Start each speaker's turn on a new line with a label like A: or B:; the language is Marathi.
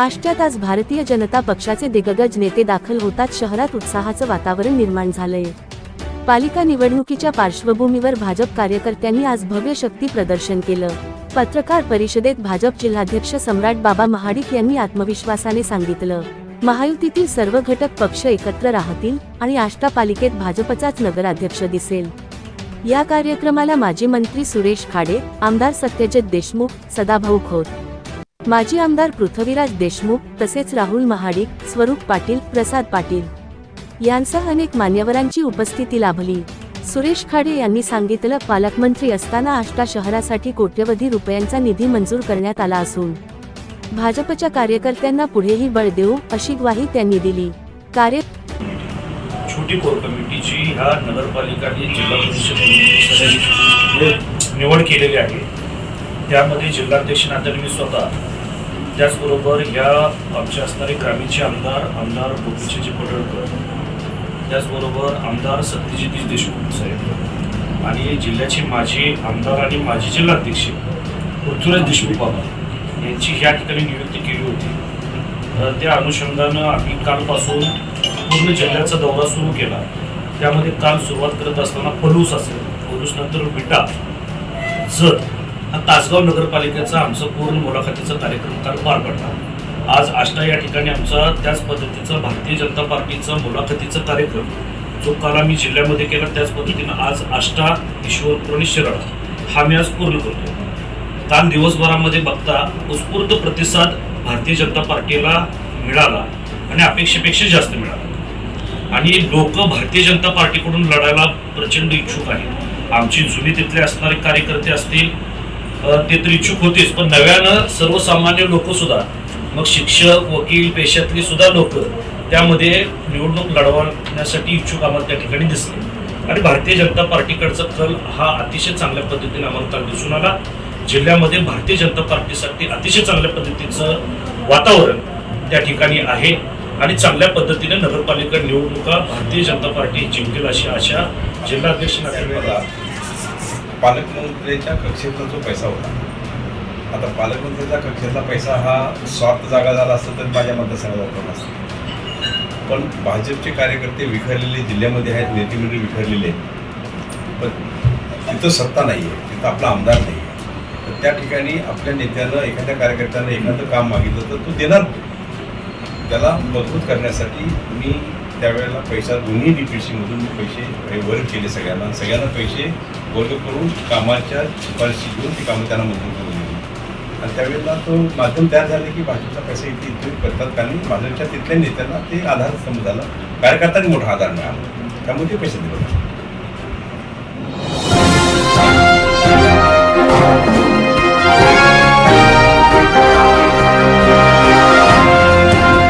A: आजच्या आज भारतीय जनता पक्षाचे दिग्गज नेते दाखल होतात. शहरात उत्साहाचं वातावरण निर्माण झालंय. पालिका निवडणुकीच्या पार्श्वभूमीवर भाजप कार्यकर्त्यांनी आज भव्य शक्ती प्रदर्शन केलं. पत्रकार परिषदेत भाजप जिल्हाध्यक्ष सम्राट बाबा महाडिक यांनी आत्मविश्वासाने सांगितलं. महायुतीतील सर्व घटक पक्ष एकत्र राहतील आणि आष्टा पालिकेत भाजपचाच नगराध्यक्ष दिसेल. या कार्यक्रमाला माजी मंत्री सुरेश खाडे आमदार सत्यजित देशमुख सदाभाऊ खोत माजी आमदार पृथ्वीराज देशमुख तसेच राहुल महाडिक स्वरूप पाटील प्रसाद पाटील यांसह अनेक मान्यवरांची उपस्थिती लाभली. सुरेश खाडे यांनी सांगितलं पालकमंत्री असताना आष्टा शहरासाठी कोट्यवधी रुपयांचा निधी मंजूर करण्यात आला असून भाजपच्या कार्यकर्त्यांना पुढेही बळ देऊ अशी ग्वाही त्यांनी दिली. कार्य
B: छोटी कोर कमिटीची ह्या नगरपालिका आणि जिल्हा परिषद निवड केलेली आहे. त्यामध्ये जिल्हाध्यक्ष नात्याने मी स्वतः त्याचबरोबर या आमचे असणारे ग्रामीणचे आमदार आमदार गोपीचंदजी पडळकर त्याचबरोबर आमदार सत्यजित देशमुख साहेब आणि जिल्ह्याचे माजी आमदार आणि माजी जिल्हाध्यक्ष पृथ्वीराज देशमुख बाबा यांची ह्या ठिकाणी नियुक्ती केली होती. तर त्या अनुषंगानं आम्ही कालपासून पूर्ण जिल्ह्याचा दौरा सुरू केला. त्यामध्ये काल सुरुवात करत असताना पलूस असेल पलूस नंतर विटा जत हा तासगाव नगरपालिकेचा आमचं पूर्ण मुलाखतीचा कार्यक्रम काल पार पडला. आज आष्टा या ठिकाणी आमचा त्याच पद्धतीचा भारतीय जनता पार्टीचा मुलाखतीचा कार्यक्रम जो काल आम्ही जिल्ह्यामध्ये केला त्याच पद्धतीनं आज आष्टा ईश्वरपूर आणि शिराळा हा मी आज पूर्ण करतो. काल दिवसभरामध्ये बघता उत्स्फूर्त प्रतिसाद भारतीय जनता पार्टीला मिळाला आणि अपेक्षेपेक्षा जास्त मिळाला. आणि लोक भारतीय जनता पार्टीकडून लढायला प्रचंड इच्छुक आहेत. आमची जुनी तिथले असणारे कार्यकर्ते असतील ते तर इच्छुक होतेच पण नव्यानं सर्वसामान्य लोक सुद्धा मग शिक्षक वकील पेशातली सुद्धा लोक त्यामध्ये निवडणूक लढवण्यासाठी इच्छुक आम्हाला त्या ठिकाणी दिसले. आणि भारतीय जनता पार्टीकडचा कल हा अतिशय चांगल्या पद्धतीने आम्हाला काल दिसून आला. जिल्ह्यामध्ये भारतीय जनता पार्टीसाठी अतिशय चांगल्या पद्धतीचं वातावरण त्या ठिकाणी आहे. आणि चांगल्या पद्धतीने नगरपालिका निवडणुका भारतीय जनता पार्टी जिंकेल अशी आशा जिल्हाध्यक्ष नात्याने
C: पालकमंत्र्याच्या कक्षेतला जो पैसा होता. आता पालकमंत्र्याच्या कक्षेतला पैसा हा स्वार्थ जागा झाला असता तर माझ्या मतदारसंघात वापरला असता पण भाजपचे कार्यकर्ते विखरलेले जिल्ह्यामध्ये आहेत नेतेमंडळी विखरलेले आहेत. पण तिथं सत्ता नाही आहे तिथं आपला आमदार नाही आहे तर त्या ठिकाणी आपल्या नेत्यानं एखाद्या कार्यकर्त्यानं एखादं काम मागितलं तर तो देणार त्याला मजबूत करण्यासाठी मी त्यावेळेला पैसा दोन्ही डी पी सीमधून मी पैसे हे वर्ग केले सगळ्यांना. सगळ्यांना पैसे वर्ग करून कामाच्या शिफारशी घेऊन ती कामं त्यांना मंजूर करून दिली. आणि त्यावेळेला तो माध्यम तयार झाले की भाजपचा पैसे इथे इथे करतात कारण भाजपच्या तिथल्या नेत्यांना ते आधार स्तंभ झाला कार्यकर्त्यांनी मोठा आधार मिळाला. त्यामुळे ते पैसे दिले.